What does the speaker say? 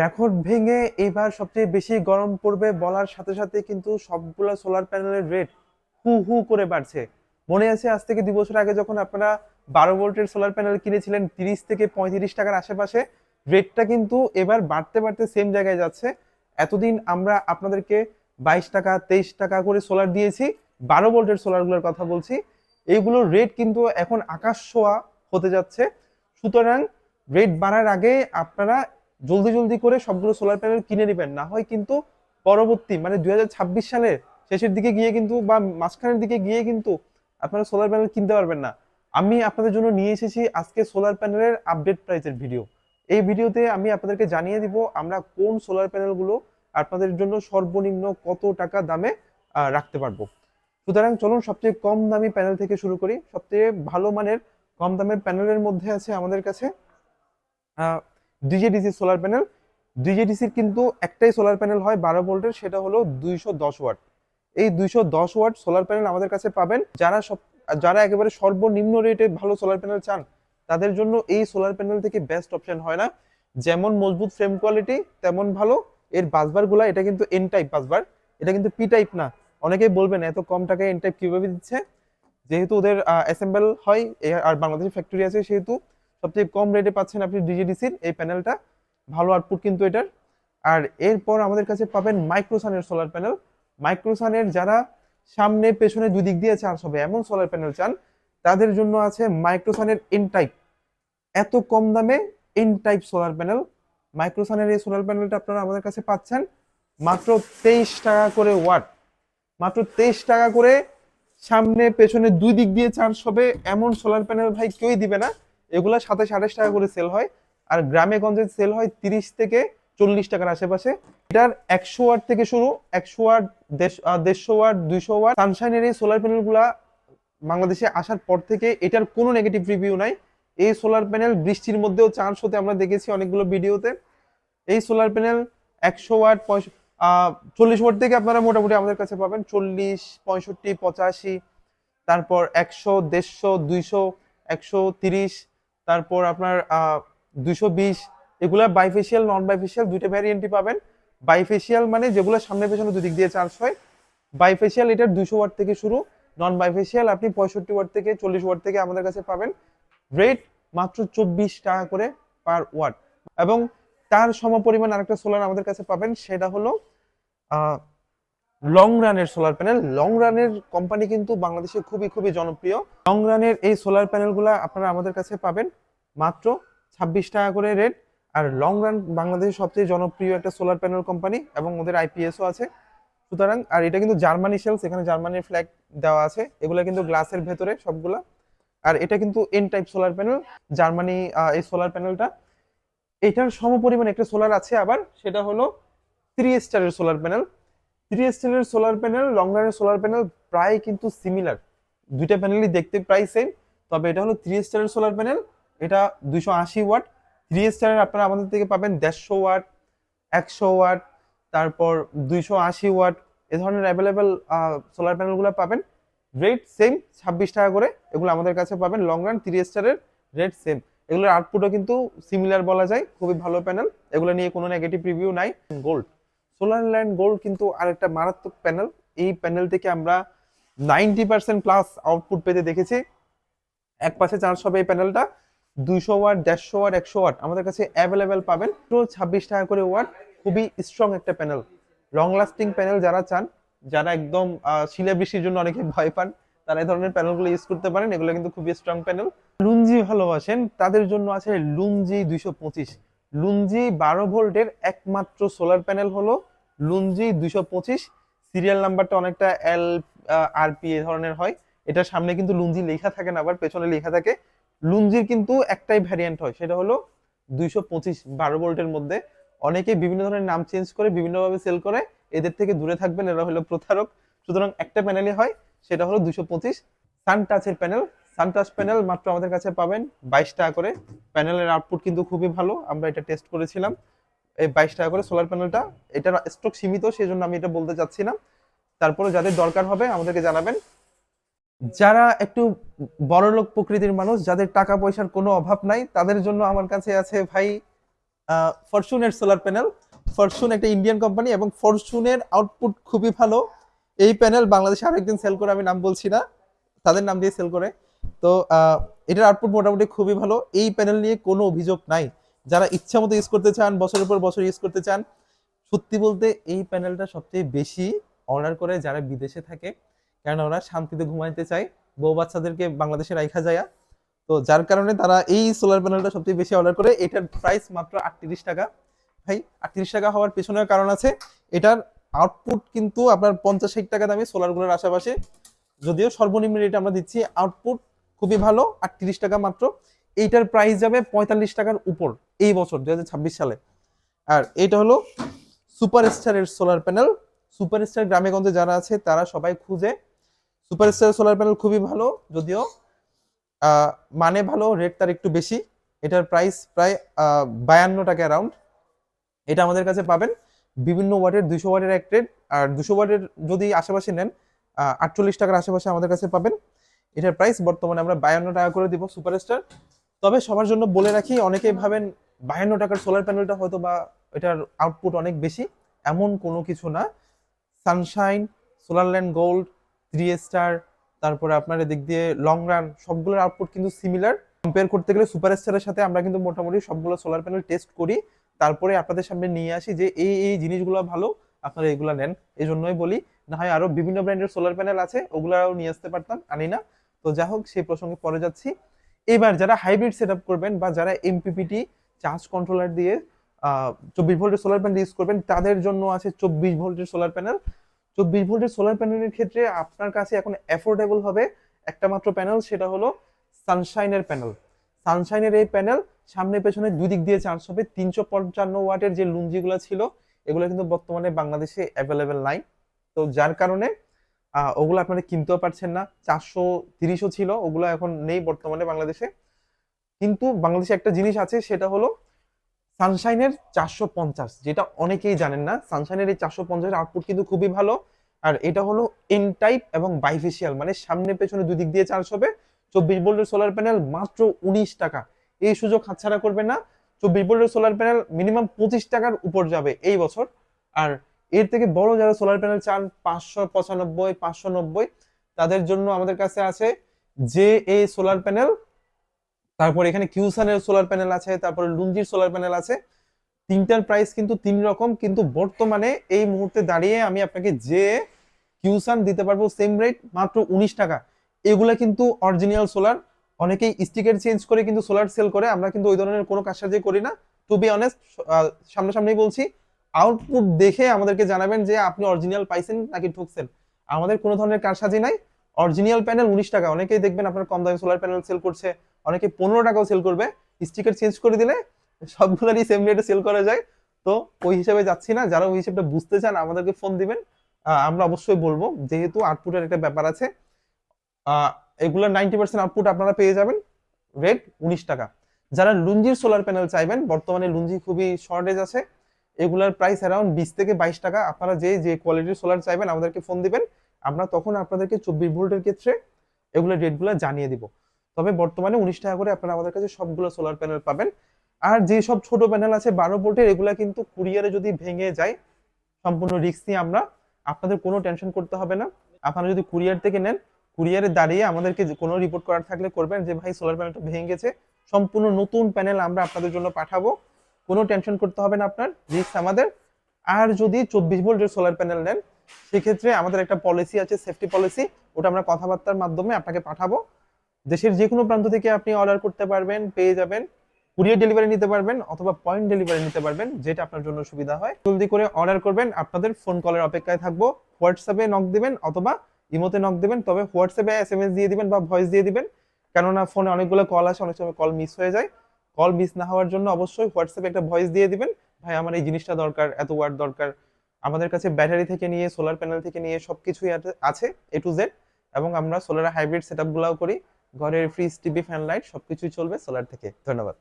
Record ভেঙে এবার সবচেয়ে বেশি গরম পড়বে বলার সাথে সাথে কিন্তু সবগুলো সোলার প্যানেলের রেট হু হু করে বাড়ছে। মনে আছে আজ থেকে দুই বছর আগে যখন আপনারা বারো ভোল্টের সোলার প্যানেল কিনেছিলেন, তিরিশ থেকে পঁয়ত্রিশ টাকার আশেপাশে রেটটা কিন্তু এবার বাড়তে বাড়তে সেম জায়গায় যাচ্ছে। এতদিন আমরা আপনাদেরকে বাইশ টাকা, তেইশ টাকা করে সোলার দিয়েছি, বারো ভোল্টের সোলারগুলোর কথা বলছি। এইগুলোর রেট কিন্তু এখন আকাশ ছোঁয়া হতে যাচ্ছে। সুতরাং রেট বাড়ার আগে আপনারা জলদি জলদি করে সবগুলো সোলার প্যানেল কিনে নেবেন। না হয় কিন্তু পরবর্তী মানে দু হাজার ছাব্বিশ সালের শেষের দিকে গিয়ে কিন্তু বা মাঝখানের দিকে গিয়ে কিন্তু আপনারা সোলার প্যানেল কিনতে পারবেন না। আমি আপনাদের জন্য নিয়ে এসেছি আজকে সোলার প্যানেলের আপডেট প্রাইসের ভিডিও এই ভিডিওতে আমি আপনাদেরকে জানিয়ে দিব আমরা কোন সোলার প্যানেলগুলো আপনাদের জন্য সর্বনিম্ন কত টাকা দামে রাখতে পারব। সুতরাং চলুন সবচেয়ে কম দামি প্যানেল থেকে শুরু করি। সবচেয়ে ভালো মানের কম দামের প্যানেলের মধ্যে আছে আমাদের কাছে ডিজেডিসি সোলার প্যানেল ডিজেডিসির কিন্তু একটাই সোলার প্যানেল হয় বারো ভোল্টের, সেটা হলো দুইশো দশ ওয়াট। এই দুইশো দশ ওয়াট সোলার প্যানেল আমাদের কাছে পাবেন। যারা সব, যারা একেবারে সর্বনিম্ন রেটে ভালো সোলার প্যানেল চান, তাদের জন্য এই সোলার প্যানেল থেকে বেস্ট অপশন হয় না। যেমন মজবুত ফ্রেম কোয়ালিটি তেমন ভালো। এর বাসবারগুলা, এটা কিন্তু এন টাইপ বাসবার এটা কিন্তু পি টাইপ না। অনেকেই বলবেন, এত কম টাকায় এন টাইপ কীভাবে দিচ্ছে? যেহেতু ওদের অ্যাসেম্বল হয় আর বাংলাদেশে ফ্যাক্টরি আছে সেহেতু। সবচেয়ে কম রেটে পাচ্ছেন আপনি ডিজিডিসির এই প্যানেলটা ভালো আউটপুট কিন্তু এটার। আর এরপর আমাদের কাছে পাবেন মাইক্রোসানের সোলার প্যানেল মাইক্রোসানের যারা সামনে, পেছনে দুই দিক দিয়ে চার্জ হবে এমন সোলার প্যানেল চান, তাদের জন্য আছে মাইক্রোসানের এন টাইপ এত কম দামে এন টাইপ সোলার প্যানেল মাইক্রোসানের এই সোলার প্যানেলটা আপনারা আমাদের কাছে পাচ্ছেন মাত্র তেইশ টাকা করে ওয়াট মাত্র তেইশ টাকা করে সামনে, পেছনে দুই দিক দিয়ে চার্জ হবে এমন সোলার প্যানেল ভাই কেউই দিবে না। এগুলা সাতাশ, আঠাশ টাকা করে সেল হয়। আর গ্রামে গঞ্জে সেল হয় তিরিশ থেকে চল্লিশ টাকার আশেপাশে। এটার একশো ওয়াট থেকে শুরু, একশো ওয়াট, দেড়শো ওয়াট, দুইশো ওয়াট। সানশাইনের এই সোলার প্যানেলগুলা বাংলাদেশে আসার পর থেকে এটার কোনো নেগেটিভ রিভিউ নাই। এই সোলার প্যানেল বৃষ্টির মধ্যেও চান্স হতে আমরা দেখেছি অনেকগুলো ভিডিওতে এই সোলার প্যানেল একশো ওয়াট চল্লিশ ওয়াট থেকে আপনারা মোটামুটি আমাদের কাছে পাবেন। চল্লিশ, পঁয়ষট্টি, পঁচাশি, তারপর একশো, দেড়শো, দুইশো, একশো, তিরিশ তারপর আপনার দুইশো বিশ, এগুলা বাইফেশিয়াল নন বাইফেশিয়াল দুইটা ভ্যারিয়েন্টই পাবেন। বাইফেশিয়াল মানে যেগুলো সামনে পেছনে দুদিক দিয়ে চার্জ হয়। বাইফেশিয়াল এটার দুইশো ওয়াট থেকে শুরু নন বাইফেশিয়াল আপনি পঁয়ষট্টি ওয়াট থেকে চল্লিশ ওয়াট থেকে আমাদের কাছে পাবেন। রেট মাত্র চব্বিশ টাকা করে পার ওয়াট এবং তার সমপরিমাণ আরেকটা সোলার আমাদের কাছে পাবেন, সেটা হলো লং রানের সোলার প্যানেল লং রানের কোম্পানি কিন্তু বাংলাদেশে খুবই খুবই জনপ্রিয়। লং রানের এই সোলার প্যানেলগুলো আপনারা আমাদের কাছে পাবেন মাত্র ছাব্বিশ টাকা করে রেট আর লং রান বাংলাদেশের সবচেয়ে জনপ্রিয় একটা সোলার প্যানেল কোম্পানি এবং ওদের আইপিএসও আছে। সুতরাং, আর এটা কিন্তু জার্মানি সেলস এখানে জার্মানির ফ্ল্যাগ দেওয়া আছে। এগুলো কিন্তু গ্লাসের ভেতরে সবগুলা। আর এটা কিন্তু N type solar panel Germany এই সোলার প্যানেলটা এটার সমপরিমাণ একটা সোলার আছে আবার, সেটা হলো থ্রি স্টারের solar panel three solar panel long রানের সোলার প্যানেল প্রায় কিন্তু সিমিলার দুইটা প্যানেলই দেখতে প্রায় সেম তবে এটা হলো থ্রি স্টারের সোলার প্যানেল এটা দুইশো আশি ওয়াট থ্রি স্টারের আপনারা আমাদের থেকে পাবেন দেড়শো ওয়াট একশো ওয়াট তারপর দুইশো আশি ওয়াট এ ধরনের অ্যাভেলেবেল সোলার প্যানেলগুলো পাবেন। রেট সেম ছাব্বিশ টাকা করে। এগুলো আমাদের কাছে পাবেন লং রান থ্রি স্টারের রেট সেম এগুলোর আউটপুটও কিন্তু সিমিলার বলা যায়। খুবই ভালো প্যানেল এগুলো নিয়ে কোনো নেগেটিভ রিভিউ নাই। গোল্ড সোলার ল্যান্ড গোল্ড কিন্তু আরেকটা মারাত্মক প্যানেল এই প্যানেল থেকে আমরা নাইনটি পার্সেন্ট প্লাস আউটপুট পেতে দেখেছি। এক পাশে চার্জ হবে এই প্যানেলটা দুইশো ওয়াট দেড়শো ওয়াট একশো ওয়াট আমাদের কাছে অ্যাভেলেবেল পাবেন। তো ছাব্বিশ টাকা করে ওয়াট খুবই স্ট্রং একটা প্যানেল লং লাস্টিং প্যানেল যারা চান যারা একদম আহ, শিলা বৃষ্টির জন্য অনেকে ভয় পান তারা এই ধরনের প্যানেলগুলো ইউজ করতে পারেন। এগুলো কিন্তু খুবই স্ট্রং প্যানেল লুঞ্জি ভালোবাসেন তাদের জন্য আছে লুঞ্জি দুইশো পঁচিশ। লুঞ্জি বারো ভোল্টের একমাত্র সোলার প্যানেল হলো লুঞ্জি দুইশো পঁচিশ। সিরিয়াল নাম্বারটা অনেকটা এল আর পি এ ধরনের হয়। এটার সামনে কিন্তু লুঞ্জি লেখা থাকে না, আবার পেছনে লেখা থাকে। লুঞ্জির কিন্তু একটাই ভ্যারিয়েন্ট হয়, সেটা হলো দুইশো পঁচিশ বারো ভোল্টের মধ্যে। অনেকে বিভিন্ন ধরনের নাম চেঞ্জ করে, বিভিন্নভাবে সেল করে। এদের থেকে দূরে থাকবেন, এরা হলো প্রতারক। সুতরাং একটা প্যানেলই হয়, সেটা হলো দুশো পঁচিশ। সানটাচের প্যানেল সানটাচ প্যানেল মাত্র আমাদের কাছে পাবেন। বাইশ টাকা করে। প্যানেলের আউটপুট কিন্তু খুবই ভালো। আমরা এটা টেস্ট করেছিলাম। এই বাইশ টাকা করে সোলার প্যানেলটা এটার স্টক সীমিত সেই জন্য আমি এটা বলতে চাচ্ছি না তারপরে যাদের দরকার হবে, আমাদেরকে জানাবেন। যারা একটু বড়লোক প্রকৃতির মানুষ, যাদের টাকা পয়সার কোনো অভাব নাই, তাদের জন্য আমার কাছে আছে ভাই ফরচুনের সোলার প্যানেল ফরচুন একটা ইন্ডিয়ান কোম্পানি এবং ফরচুনের আউটপুট খুবই ভালো। এই প্যানেল বাংলাদেশে আরেকদিন সেল করে আমি নাম বলছি না। তাদের নাম দিয়ে সেল করে। তো এটার আউটপুট মোটামুটি খুবই ভালো। এই প্যানেল নিয়ে কোনো অভিযোগ নাই। যারা ইচ্ছা মতো ইউজ করতে চান, বছরের পর বছর ইউজ করতে চান, সত্যি বলতে এই প্যানেলটা সবচেয়ে বেশি অর্ডার করে যারা বিদেশে থাকে। কারণ ওরা শান্তিতে ঘুমাইতে চায়। বউ বাচ্চাদেরকে বাংলাদেশে রাখা যায়। তো যার কারণে তারা এই সোলার প্যানেলটা সবচেয়ে বেশি অর্ডার করে। এটার প্রাইস মাত্র আটত্রিশ টাকা। ভাই, আটত্রিশ টাকা হওয়ার পেছনের কারণ আছে। এটার আউটপুট কিন্তু আপনার পঞ্চাশ ষাট টাকা দামে সোলারগুলোর আশেপাশে। যদিও সর্বনিম্ন রেট আমরা দিচ্ছি। আউটপুট খুবই ভালো আর তিরিশ টাকা মাত্র। এইটার প্রাইস যাবে পঁয়তাল্লিশ টাকার উপর এই বছর দু হাজার ছাব্বিশ সালে। আর এটা হলো সুপার স্টারের সোলার প্যানেল সুপার স্টার গ্রামে গঞ্জে যারা আছে, তারা সবাই খুঁজে। সুপার স্টার সোলার প্যানেল খুবই ভালো, যদিও মানে ভালো রেট তার একটু বেশি। এটার প্রাইস প্রায় বায়ান্ন টাকা অ্যারাউন্ড এটা আমাদের কাছে পাবেন। বিভিন্ন ওয়াটের দুশো ওয়াটের এক রেট আর দুশো ওয়াটের যদি আশেপাশে নেন আটচল্লিশ টাকার আশেপাশে আমাদের কাছে পাবেন। এটার প্রাইস বর্তমানে আমরা বায়ান্ন টাকা করে দিব সুপারস্টার তবে সবার জন্য বলে রাখি, অনেকেই ভাবেন বায়ান্ন টাকার সোলার প্যানেলটা হয়তো বা এটার আউটপুট অনেক বেশি। এমন কোনো কিছু না। Sunshine solar solarland gold three star তারপরে আপনার এদিক দিয়ে লং রান সবগুলোর আউটপুট কিন্তু সিমিলার কম্পেয়ার করতে গেলে সুপার স্টারের সাথে আমরা কিন্তু মোটামুটি সবগুলো সোলার প্যানেল টেস্ট করি। তারপরে আপনাদের সামনে নিয়ে আসি যে এই এই জিনিসগুলো ভালো, আপনারা এগুলো নেন। এই জন্যই বলি, না হয় আরও বিভিন্ন ব্র্যান্ডের সোলার প্যানেল আছে, ওগুলাও নিয়ে আসতে পারতাম, আনি না। তো যা হোক, সেই প্রসঙ্গে পরে যাচ্ছি। এবার যারা হাইব্রিড সেট করবেন বা যারা এমপিপিটি চার্জ কন্ট্রোলার দিয়ে চব্বিশ ভোল্টের সোলার প্যানেল ইউজ করবেন, তাদের জন্য আছে চব্বিশ ভোল্টের সোলার প্যানেল চব্বিশ ভোল্টের সোলার প্যানেলের ক্ষেত্রে আপনার কাছে এখন অ্যাফোর্ডেবল হবে একটা মাত্র প্যানেল সেটা হলো সানশাইনের প্যানেল সানশাইনের এই প্যানেল সামনে পেছনে দুই দিক দিয়ে চার্জ হবে। তিনশো পঞ্চান্ন ওয়াটের যে লুঞ্জিগুলো ছিল, এগুলো কিন্তু বর্তমানে বাংলাদেশে অ্যাভেলেবেল নাই। তো যার কারণে ওগুলো আপনারা কিনতেও পারছেন না। চারশো, তিরিশও ছিল, ওগুলো এখন নেই বর্তমানে বাংলাদেশে। কিন্তু বাংলাদেশে একটা জিনিস আছে, সেটা হলো সানশাইনের চারশো পঞ্চাশ, যেটা অনেকেই জানেন না। সানশাইনের এই চারশো পঞ্চাশ আউটপুট কিন্তু খুবই ভালো। আর এটা হলো এন টাইপ এবং বাইফেশিয়াল মানে সামনে পেছনে দুই দিক দিয়ে চার্জ হবে। চব্বিশ ভোল্টের সোলার প্যানেল মাত্র উনিশ টাকা। এই সুযোগ হাতছাড়া করবে না। চব্বিশ ভোল্টের সোলার প্যানেল মিনিমাম পঁচিশ টাকার উপর যাবে এই বছর। আর এর থেকে বড় যারা সোলার প্যানেল চান, পাঁচশো পঁচানব্বই, পাঁচশো নব্বই, তাদের জন্য আমাদের কাছে আছে যে এই সোলার প্যানেল তারপর এখানে কিউসানের সোলার প্যানেল আছে, তারপরে লুঞ্জির সোলার প্যানেল আছে। তিনটার প্রাইস কিন্তু তিন রকম, কিন্তু বর্তমানে এই মুহূর্তে দাঁড়িয়ে আমি আপনাকে যে কিউসান দিতে পারব সেম রেট মাত্র উনিশ টাকা। এগুলা কিন্তু অরিজিনাল সোলার অনেকেই স্টিকার চেঞ্জ করে কিন্তু সোলার সেল করে, আমরা কিন্তু ওই ধরনের কোনো কাজসাজি করি না। টু বি অনেস্ট সামনাসামনি বলছি আউটপুট দেখে আমাদেরকে জানাবেন যে আপনি অরিজিনাল পাইছেন নাকি ঠকছেন। আমাদের কোনো ধরনের কারসাজি নাই। অরিজিনাল প্যানেল উনিশ টাকা। অনেকেই দেখবেন আপনার কম দামে সোলার প্যানেল সেল করছে, অনেকে পনেরো টাকাও সেল করবে। স্টিকার চেঞ্জ করে দিলে সবগুলোরই সেম রেটে সেল করা যায়। তো ওই হিসাবে যাচ্ছি না। যারা ওই হিসেবটা বুঝতে চান, আমাদেরকে ফোন দিবেন। আমরা অবশ্যই বলব, যেহেতু আউটপুটের একটা ব্যাপার আছে এগুলোর নাইনটি পার্সেন্ট আউটপুট আপনারা পেয়ে যাবেন। রেট উনিশ টাকা। যারা লুঞ্জির সোলার প্যানেল চাইবেন, বর্তমানে লুঞ্জি খুবই শর্টেজ আছে। এগুলার প্রাইস অ্যারাউন্ড বিশ থেকে বাইশ টাকা। আপনারা যে যে কোয়ালিটির সোলার চাইবেন, আমাদেরকে ফোন দিবেন। আমরা তখন আপনাদেরকে চব্বিশ ভোল্টের ক্ষেত্রে এগুলোর রেটগুলো জানিয়ে দিব। তবে বর্তমানে উনিশ টাকা করে আপনারা আমাদের কাছে সবগুলো সোলার প্যানেল পাবেন। আর যে সব ছোট প্যানেল আছে, বারো ভোল্টের, এগুলো কিন্তু কুরিয়ারে যদি ভেঙে যায়, সম্পূর্ণ রিস্ক নিয়ে আমরা আপনাদের কোনো টেনশন করতে হবে না। আপনারা যদি কুরিয়ার থেকে নেন কুরিয়ারে দাঁড়িয়ে আমাদেরকে কোনো রিপোর্ট করার থাকলে করবেন যে, ভাই সোলার প্যানেলটা ভেঙে গেছে। সম্পূর্ণ নতুন প্যানেল আমরা আপনাদের জন্য পাঠাবো। কোনো টেনশন করতে হবে না আপনার। রিস্ক আমাদের, আর যদি চব্বিশ ভোল্টের সোলার প্যানেল নেন, সেক্ষেত্রে আমাদের একটা পলিসি আছে সেফটি পলিসি ওটা আমরা কথাবার্তার মাধ্যমে আপনাকে পাঠাবো। দেশের যে কোনো প্রান্ত থেকে আপনি অর্ডার করতে পারবেন, পেয়ে যাবেন কুরিয়ার ডেলিভারি নিতে পারবেন, অথবা পয়েন্ট ডেলিভারি নিতে পারবেন, যেটা আপনার জন্য সুবিধা হয়। জলদি করে অর্ডার করবেন, আপনাদের ফোন কলের অপেক্ষায় থাকব। হোয়াটসঅ্যাপে নক দিবেন, অথবা ইমোতে নক দিবেন, তবে হোয়াটসঅ্যাপে এস এম এস দিয়ে দিবেন বা ভয়েস দিয়ে দিবেন। কেননা ফোনে অনেকগুলো কল আসে, অনেক সময় কল মিস হয়ে যায়। কল মিস না হওয়ার জন্য অবশ্যই হোয়াটসঅ্যাপে একটা ভয়েস দিয়ে দিবেন। ভাই, আমার এই জিনিসটা দরকার, এত ওয়ার্ড দরকার। আমাদের কাছে ব্যাটারি থেকে নিয়ে সোলার প্যানেল থেকে নিয়ে সব কিছুই আছে এ টু জেড এবং আমরা সোলার হাইব্রিড সেট আপগুলাও করি। ঘরের ফ্রিজ টিভি ফ্যান লাইট সবকিছুই চলবে সোলার থেকে। ধন্যবাদ।